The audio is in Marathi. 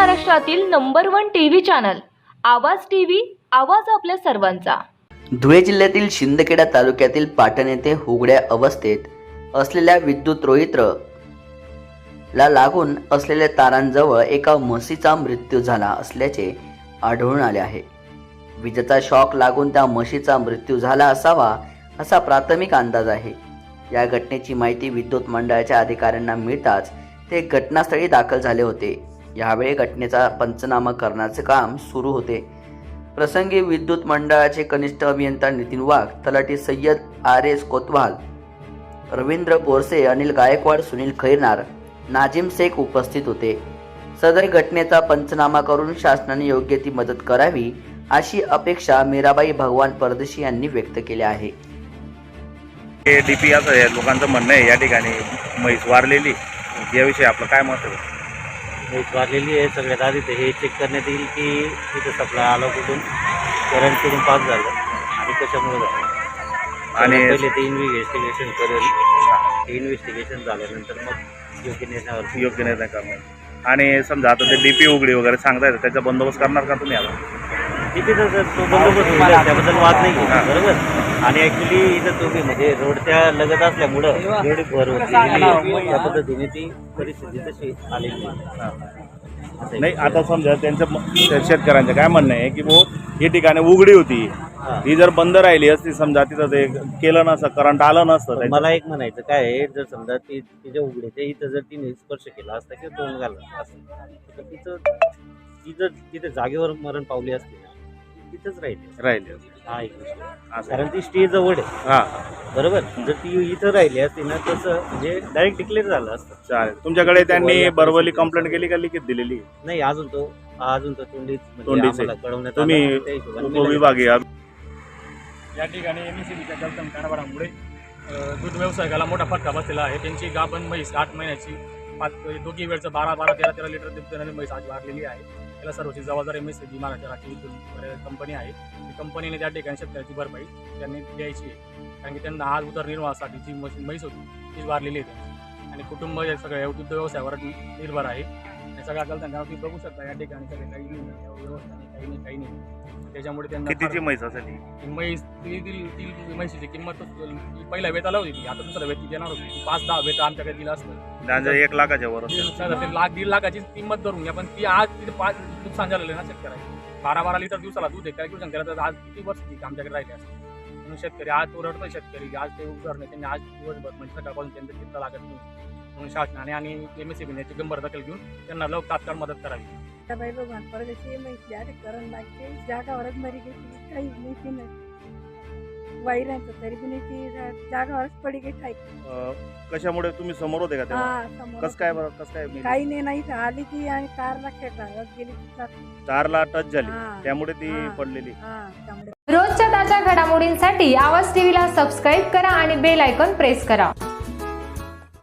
महाराष्ट्रातील number one TV channel Aawaz TV Aawaz आपल्या सर्वांचा. धुळे जिल्ह्यातील शिंदखेडा तालुक्यातील पाटण येथे हुगड्या अवस्थेत असलेल्या विद्युत रोहित्र ला लागून असलेल्या तारांजवळ एका म्हशीचा मृत्यू झाला असल्याचे आढळून आले आहे. विजेचा शॉक लागून त्या म्हशीचा मृत्यू झाला असावा असा प्राथमिक अंदाज आहे. या घटनेची माहिती विद्युत मंडळाच्या अधिकाऱ्यांना मिळताच ते घटनास्थळी दाखल झाले होते. यावेळी घटनेचा पंचनामा करण्याचे काम सुरू होते. प्रसंगी विद्युत मंडळाचे कनिष्ठ अभियंता नितीन वाघ तलाठी सय्यद आर एस कोतवाल रवींद्र बोरसे अनिल गायकवाड सुनील खैरनार नाजिम शेख उपस्थित होते. सदर घटनेचा पंचनामा करून शासनाने योग्य ती मदत करावी अशी अपेक्षा मीराबाई भगवान परदेशी यांनी व्यक्त केली आहे. हे डी पी असं लोकांचं म्हणणं आहे या ठिकाणी म्हैस वारलेली. याविषयी आपलं काय मत आहे? एक वाढलेली आहे सगळ्यात आधी तर हे चेक करण्यात येईल की तिथं सप्लाय आला कुठून? करंट कुठून पास झालं. आणि कशामुळे झालं? आणि पहिले ते इन्व्हेस्टिगेशन करेल. ते इन्व्हेस्टिगेशन झाल्यानंतर मग योग्य निर्णयावर योग्य निर्णय करणार. आणि समजा आता ते डीपी उघडी वगैरे सांगता येतं त्याचा बंदोबस्त करणार का तुम्ही आता? किती तर सर तो बंदोबस्त होईल त्याबद्दल वाद नाही. आहे. बरोबर? आणि ॲक्च्युली इथं तुम्ही म्हणजे रोडच्या लगत असल्यामुळं एवढी भर होती त्या पद्धतीने ती परिस्थिती तशी आलेली आहे असं आहे. नाही आता समजा त्यांचं म- त्या शेतकऱ्यांचं काय म्हणणं आहे की भाऊ ही ठिकाणी उघडी होती हा. ही जर बंद राहिली असती समजा तिथं ते केलं नसतं करंट आलं नसतं पण. मला एक म्हणायचं काय आहे जर समजा ती तिच्या उघडे ते इथं जर तिने स्पर्श केला असता किंवा तोंड घाललं असं तर तिचं ती जर तिथे जागेवर मरण पावली असती ना तिथंच राहिली राहिली. हा एक विषय असं. कारण ती स्टे जवळ आहे. हा बरोबर? जर ती इथं राहिली असती ना तसं म्हणजे डायरेक्ट डिक्लेअर झालं असतं. चालेल. तुमच्याकडे त्यांनी बरोबरली कंप्लेंट केली का लिखित दिलेली? नाही अजून तो अजून तो तोंडीच म्हणजे तोंडीच आहे. आम्हाला कळवण्यात तुम्ही आलं, त्या हिशोबाने मी लगेच- उपविभागीय या ठिकाणी एम एस बीच्या जलतम कारभारामुळे अ, दूध व्यावसायिकाला मोठा फटका बसलेला आहे. त्यांची गाभण म्हैस आठ महिन्याची पाच दोघी वेळचं बारा बारा तेरा तेरा लिटर दूध देणारी म्हैस आज वाढलेली आहे. त्याला सर्वची जबाबदारी एम एस बी महाराष्ट्र राज्य कंपनी आहे. ती कंपनीने त्या ठिकाणी शेतकऱ्याची भरपाई त्यांनी द्यायची आहे. कारण की त्यांना आज उदरनिर्वाहासाठी जी मशीन म्हैस होती तीच वारलेली आहे आणि कुटुंब हे सगळ्या उद्योग व्यवसायावर निर्भर आहे. आणि सगळ्या त्यांना तुम्ही बघू शकता या ठिकाणी सगळे काही नाही व्यवस्था नाही काही नाही काही नाही. त्याच्यामुळे त्यांना कितीची फार- म्हैस असेल ही? ती म्हैस ती ती ती म्हैशीची किंमत पहिला वेताला होती ती आता दुसरा वेत देणार होती. पाच दहा वेत आमच्याकडे दिला असतं. एक लाखाच्या वर असेल. तर ते लाख दीड लाखाची किंमत धरून घ्या पण ती आज तिथे पाच नुकसान झालेलं आहे ना शेतकऱ्याला बारा बारा लिटर दिवसाला दूध आहे काय केलं तर आज किती वर्ष ती आमच्याकडे राहिली असते? म्हणून शेतकरी आज तो रडतोय शेतकरी आज ते उदाहरण त्यांनी आज दिवसभर म्हणजे सकाळपासून त्यांचं चित्त लागत नाही. म्हणून शासनाने आणि एम एस सी याची गंभीर दखल घेऊन त्यांना लव तात्काळ मदत करावी. बाई भगवान परदेशी माहिती अरे करण लागते जागावरच मरी गेली. काहीच नाही ती नाही. वैरांचं तरी पण ती जा- जागावरच पडी गेली ठाई अं, कशामुळे तुम्ही समोर होते का तेव्हा? हा समोर कस काय बरं कस काय काही नाही नाही आली ती आणि कारला खेळला गेली तारला टच झाली. त्यामुळे ती. पडलेली. हा त्यामुळे. रोजच्या ताज्या घडामोडींसाठी आवाज टीव्हीला सबस्क्राईब करा आणि बेल आयकॉन प्रेस करा.